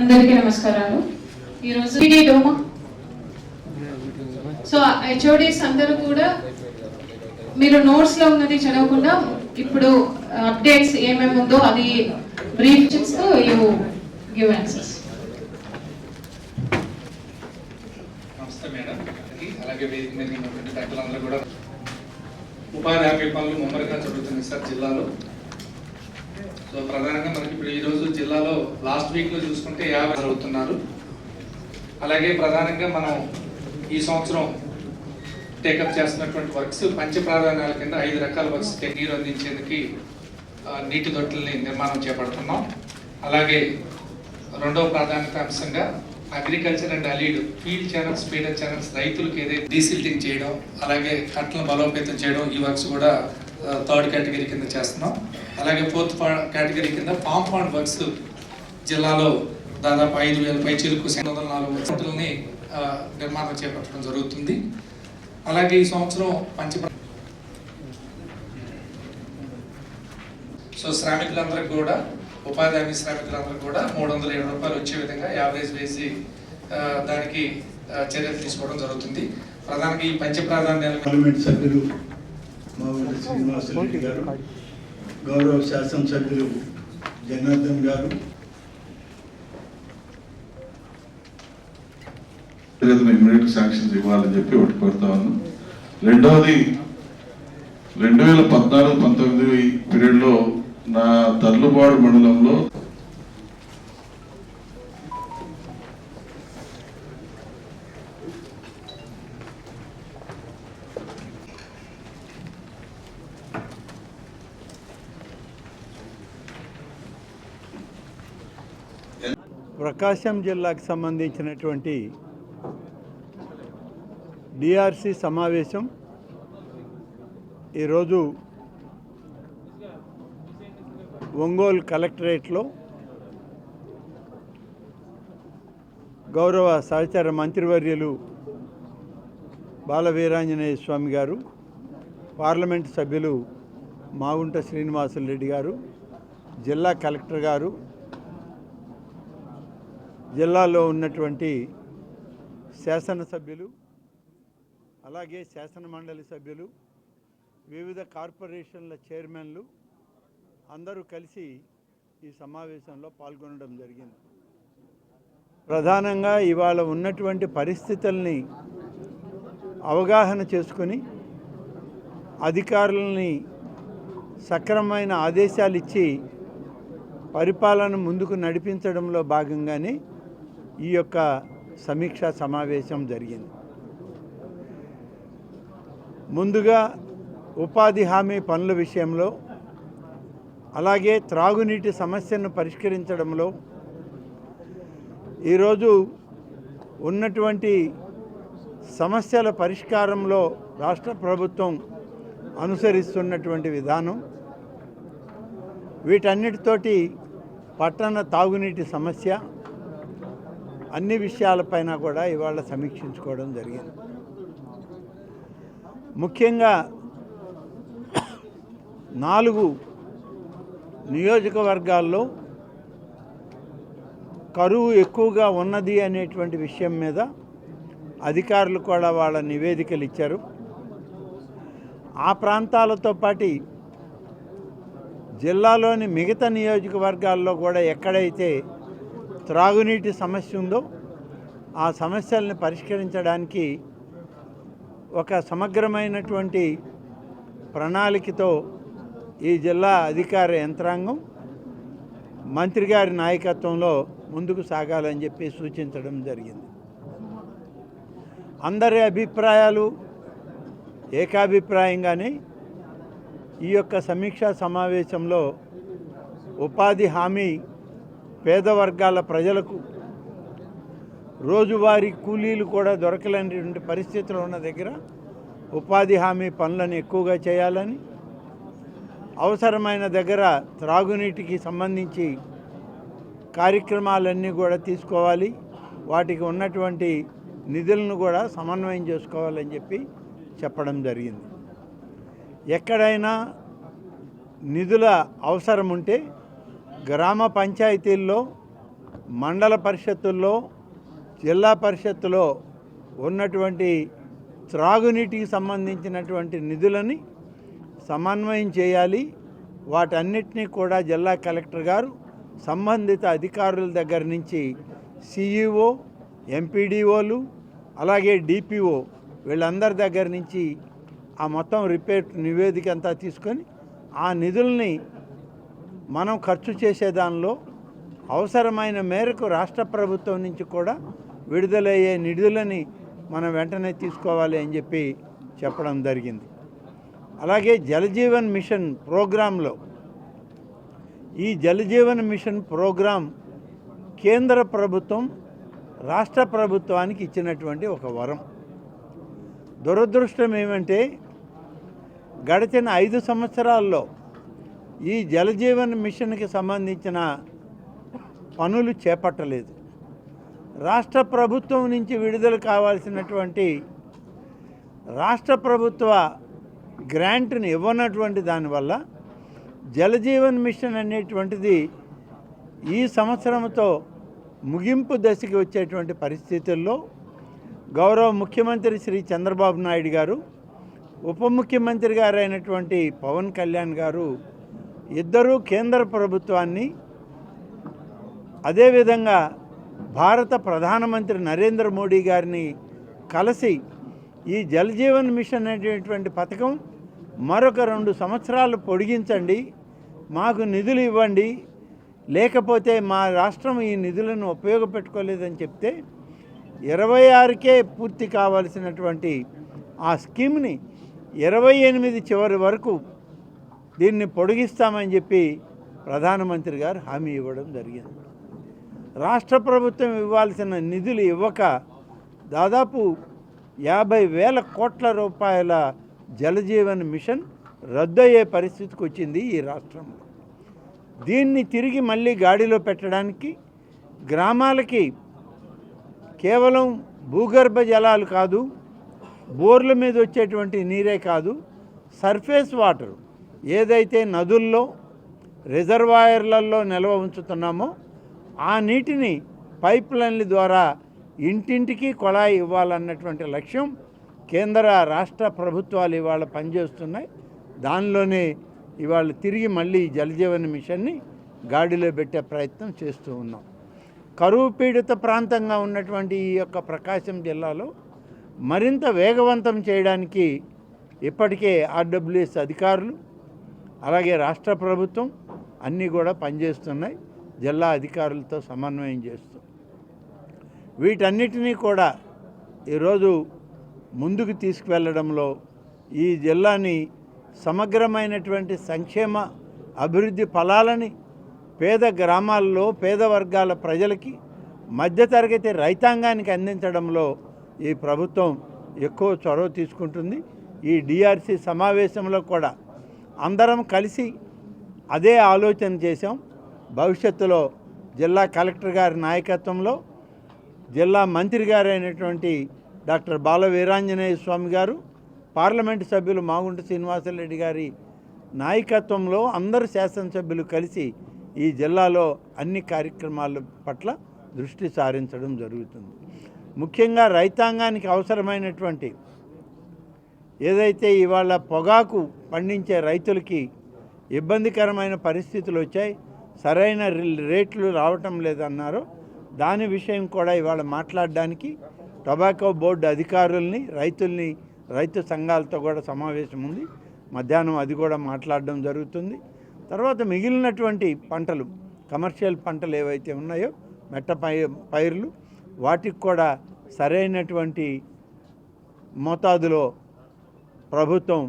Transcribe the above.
అందరికీ నమస్కారాలు ఈరోజు డోమా సో హెచ్ఓడిస్ అందరూ కూడా మీరు నోట్స్లో ఉన్నది చదవకుండా ఇప్పుడు అప్డేట్స్ ఏమేమి ఉందో అది బ్రీఫ్ చేస్తూ యూ గివ్ ఆన్సర్స్ నమస్తే మేడం అలాగే వేదిక మీద ఉన్నటువంటి పెద్దలందరూ కూడా ఉపాధి హామీ పనులు ముమ్మరిగా జరుగుతుంది సార్ జిల్లాలో సో ప్రధానంగా మనకి ఇప్పుడు ఈరోజు జిల్లాలో లాస్ట్ వీక్లో చూసుకుంటే యాభై జరుగుతున్నారు. అలాగే ప్రధానంగా మనం ఈ సంవత్సరం టేకప్ చేస్తున్నటువంటి వర్క్స్ పంచ ప్రాధాన్యాల కింద ఐదు రకాల వర్క్స్ నీరు అందించేందుకు నీటి తొట్టుల్ని నిర్మాణం చేపడుతున్నాం. అలాగే రెండవ ప్రాధాన్యత అంశంగా agriculture and allied field channels feeder channels రైతులకు ఏదైతే డీసిల్టింగ్ చేయడం అలాగే కట్టలను బలోపేతం చేయడం ఈ వర్క్స్ కూడా థర్డ్ కేటగిరీ కింద చేస్తున్నాం. అలాగే ఫోర్త్ కేటగిరీ కింద పామ్ వర్క్స్ జిల్లాలో దాదాపు ఐదు వేల పై చిలుకు రెండు వందల నాలుగు సెంటర్లని నిర్మాణం చేపట్టడం జరుగుతుంది. అలాగే ఈ సంవత్సరం పంచ సో శ్రామికులందరికి కూడా ఉపాధి హామీ శ్రామికులందరికీ కూడా మూడు వందల ఏడు రూపాయలు వచ్చే విధంగా యావరేజ్ వేసి దానికి చర్యలు తీసుకోవడం జరుగుతుంది. ప్రధానంగా ఈ పంచ ప్రాధాన్యాలు సభ్యులు మావుడి శ్రీనివాసరెడ్డి గారు గౌరవ శాసనసభ్యులు జనార్దన్ గారు. ఇమ్మీడియట్ శాంక్షన్స్ ఇవ్వాలని చెప్పి ఒకటి కోరుతా ఉన్నాం రెండవది రెండు వేల పద్నాలుగు పంతొమ్మిది పీరియడ్లో నా తర్లుబాడు మండలంలో ప్రకాశం జిల్లాకు సంబంధించినటువంటి డిఆర్సి సమావేశం ఈరోజు ఒంగోలు కలెక్టరేట్లో గౌరవ సహచర మంత్రివర్యులు బాలవీరాంజనేయ స్వామి గారు పార్లమెంట్ సభ్యులు మాగుంట శ్రీనివాసులు రెడ్డి గారు జిల్లా కలెక్టర్ గారు జిల్లాలో ఉన్నటువంటి శాసనసభ్యులు అలాగే శాసన మండలి సభ్యులు వివిధ కార్పొరేషన్ల చైర్మన్లు అందరూ కలిసి ఈ సమావేశంలో పాల్గొనడం జరిగింది. ప్రధానంగా ఇవాళ ఉన్నటువంటి పరిస్థితుల్ని అవగాహన చేసుకొని అధికారులని సక్రమమైన ఆదేశాలు ఇచ్చి పరిపాలన ముందుకు నడిపించడంలో భాగంగానే ఈ యొక్క సమీక్షా సమావేశం జరిగింది. ముందుగా ఉపాధి హామీ పనుల విషయంలో అలాగే త్రాగునీటి సమస్యను పరిష్కరించడంలో ఈరోజు ఉన్నటువంటి సమస్యల పరిష్కారంలో రాష్ట్ర ప్రభుత్వం అనుసరిస్తున్నటువంటి విధానం వీటన్నిటితోటి పట్టణ తాగునీటి సమస్య అన్ని విషయాలపైన కూడా ఇవాళ సమీక్షించుకోవడం జరిగింది. ముఖ్యంగా నాలుగు నియోజకవర్గాల్లో కరువు ఎక్కువగా ఉన్నది అనేటువంటి విషయం మీద అధికారులు కూడా వాళ్ళ నివేదికలు ఇచ్చారు. ఆ ప్రాంతాలతో పాటు జిల్లాలోని మిగతా నియోజకవర్గాల్లో కూడా ఎక్కడైతే త్రాగునీటి సమస్య ఉందో ఆ సమస్యల్ని పరిష్కరించడానికి ఒక సమగ్రమైనటువంటి ప్రణాళికతో ఈ జిల్లా అధికార యంత్రాంగం మంత్రి గారి నాయకత్వంలో ముందుకు సాగాలని చెప్పి సూచించడం జరిగింది. అందరి అభిప్రాయాలు ఏకాభిప్రాయంగానే ఈ యొక్క సమీక్షా సమావేశంలో ఉపాధి హామీ పేద వర్గాల ప్రజలకు రోజువారీ కూలీలు కూడా దొరకలేనటువంటి పరిస్థితులు ఉన్న దగ్గర ఉపాధి హామీ పనులను ఎక్కువగా చేయాలని అవసరమైన దగ్గర త్రాగునీటికి సంబంధించి కార్యక్రమాలన్నీ కూడా తీసుకోవాలి వాటికి ఉన్నటువంటి నిధులను కూడా సమన్వయం చేసుకోవాలని చెప్పి చెప్పడం జరిగింది. ఎక్కడైనా నిధుల అవసరం ఉంటే గ్రామ పంచాయతీల్లో మండల పరిషత్తుల్లో జిల్లా పరిషత్తులో ఉన్నటువంటి త్రాగునీటికి సంబంధించినటువంటి నిధులని సమన్వయం చేయాలి. వాటన్నిటినీ కూడా జిల్లా కలెక్టర్ గారు సంబంధిత అధికారుల దగ్గర నుంచి సిఈఓ ఎంపీడీఓలు అలాగే డిపిఓ వీళ్ళందరి దగ్గర నుంచి ఆ మొత్తం రిపేర్ నివేదిక అంతా తీసుకొని ఆ నిధుల్ని మనం ఖర్చు చేసే దానిలో అవసరమైన మేరకు రాష్ట్ర ప్రభుత్వం నుంచి కూడా విడుదలయ్యే నిధులని మనం వెంటనే తీసుకోవాలి అని చెప్పి చెప్పడం జరిగింది. అలాగే జలజీవన్ మిషన్ ప్రోగ్రాంలో ఈ జలజీవన్ మిషన్ ప్రోగ్రాం కేంద్ర ప్రభుత్వం రాష్ట్ర ప్రభుత్వానికి ఇచ్చినటువంటి ఒక వరం. దురదృష్టం ఏమంటే గడిచిన ఐదు సంవత్సరాల్లో ఈ జలజీవన్ మిషన్కి సంబంధించిన పనులు చేపట్టలేదు. రాష్ట్ర ప్రభుత్వం నుంచి విడుదల కావాల్సినటువంటి రాష్ట్ర ప్రభుత్వ గ్రాంట్ని ఇవ్వనటువంటి దానివల్ల జలజీవన్ మిషన్ అనేటువంటిది ఈ సంవత్సరంతో ముగింపు దశకి వచ్చేటువంటి పరిస్థితుల్లో గౌరవ ముఖ్యమంత్రి శ్రీ చంద్రబాబు నాయుడు గారు ఉప ముఖ్యమంత్రి గారైనటువంటి పవన్ కళ్యాణ్ గారు ఇద్దరూ కేంద్ర ప్రభుత్వాన్ని అదేవిధంగా భారత ప్రధానమంత్రి నరేంద్ర మోడీ గారిని కలిసి ఈ జలజీవన్ మిషన్ అనేటువంటి పథకం మరొక రెండు సంవత్సరాలు పొడిగించండి మాకు నిధులు ఇవ్వండి లేకపోతే మా రాష్ట్రం ఈ నిధులను ఉపయోగపెట్టుకోలేదని చెప్తే ఇరవై ఆరుకే పూర్తి కావాల్సినటువంటి ఆ స్కీమ్ని ఇరవై ఎనిమిది చివరి వరకు దీన్ని పొడిగిస్తామని చెప్పి ప్రధానమంత్రి గారు హామీ ఇవ్వడం జరిగింది. రాష్ట్ర ప్రభుత్వం ఇవ్వాల్సిన నిధులు ఇవ్వక దాదాపు యాభై వేల కోట్ల రూపాయల జలజీవన్ మిషన్ రద్దయ్యే పరిస్థితికి వచ్చింది ఈ రాష్ట్రంలో దీన్ని తిరిగి మళ్ళీ గాడిలో పెట్టడానికి గ్రామాలకి కేవలం భూగర్భ జలాలు కాదు బోర్ల మీద వచ్చేటువంటి నీరే కాదు సర్ఫేస్ వాటర్ ఏదైతే నదుల్లో రిజర్వాయర్లలో నిల్వ ఉంచుతున్నామో ఆ నీటిని పైప్ లైన్ల ద్వారా ఇంటింటికి కొళాయి ఇవ్వాలన్నటువంటి లక్ష్యం కేంద్ర రాష్ట్ర ప్రభుత్వాలు ఇవాళ పనిచేస్తున్నాయి. దానిలోనే ఇవాళ తిరిగి మళ్ళీ జలజీవన మిషన్ని గాడిలో పెట్టే ప్రయత్నం చేస్తూ ఉన్నాం. కరువు పీడిత ప్రాంతంగా ఉన్నటువంటి ఈ యొక్క ప్రకాశం జిల్లాలో మరింత వేగవంతం చేయడానికి ఇప్పటికే ఆర్డబ్ల్యూఎస్ అధికారులు అలాగే రాష్ట్ర ప్రభుత్వం అన్నీ కూడా పనిచేస్తున్నాయి. జిల్లా అధికారులతో సమన్వయం చేస్తూ. వీటన్నిటినీ కూడా ఈరోజు ముందుకు తీసుకువెళ్ళడంలో ఈ జిల్లాని సమగ్రమైనటువంటి సంక్షేమ అభివృద్ధి ఫలాలని పేద గ్రామాల్లో పేద వర్గాల ప్రజలకి మధ్యతరగతి రైతాంగానికి అందించడంలో ఈ ప్రభుత్వం ఎక్కువ చొరవ తీసుకుంటుంది. ఈ డిఆర్సి సమావేశంలో కూడా అందరం కలిసి అదే ఆలోచన చేశాం. భవిష్యత్తులో జిల్లా కలెక్టర్ గారి నాయకత్వంలో జిల్లా మంత్రి గారు అయినటువంటి డాక్టర్ బాల వీరాంజనేయ స్వామి గారు పార్లమెంటు సభ్యులు మాగుంట శ్రీనివాసరెడ్డి గారి నాయకత్వంలో అందరు శాసనసభ్యులు కలిసి ఈ జిల్లాలో అన్ని కార్యక్రమాల పట్ల దృష్టి సారించడం జరుగుతుంది. ముఖ్యంగా రైతాంగానికి అవసరమైనటువంటి ఏదైతే ఇవాళ పొగాకు పండించే రైతులకి ఇబ్బందికరమైన పరిస్థితులు వచ్చాయి సరైన రి- రేట్లు రావటం లేదన్నారో. దాని విషయం కూడా ఇవాళ మాట్లాడడానికి టొబాకో బోర్డు అధికారుల్ని రైతుల్ని రైతు సంఘాలతో కూడా సమావేశం ఉంది. మధ్యాహ్నం అది కూడా మాట్లాడడం జరుగుతుంది. తర్వాత మిగిలినటువంటి పంటలు కమర్షియల్ పంటలు ఏవైతే ఉన్నాయో మెట్ట పై పైర్లు వాటికి కూడా సరైనటువంటి మోతాదులో ప్రభుత్వం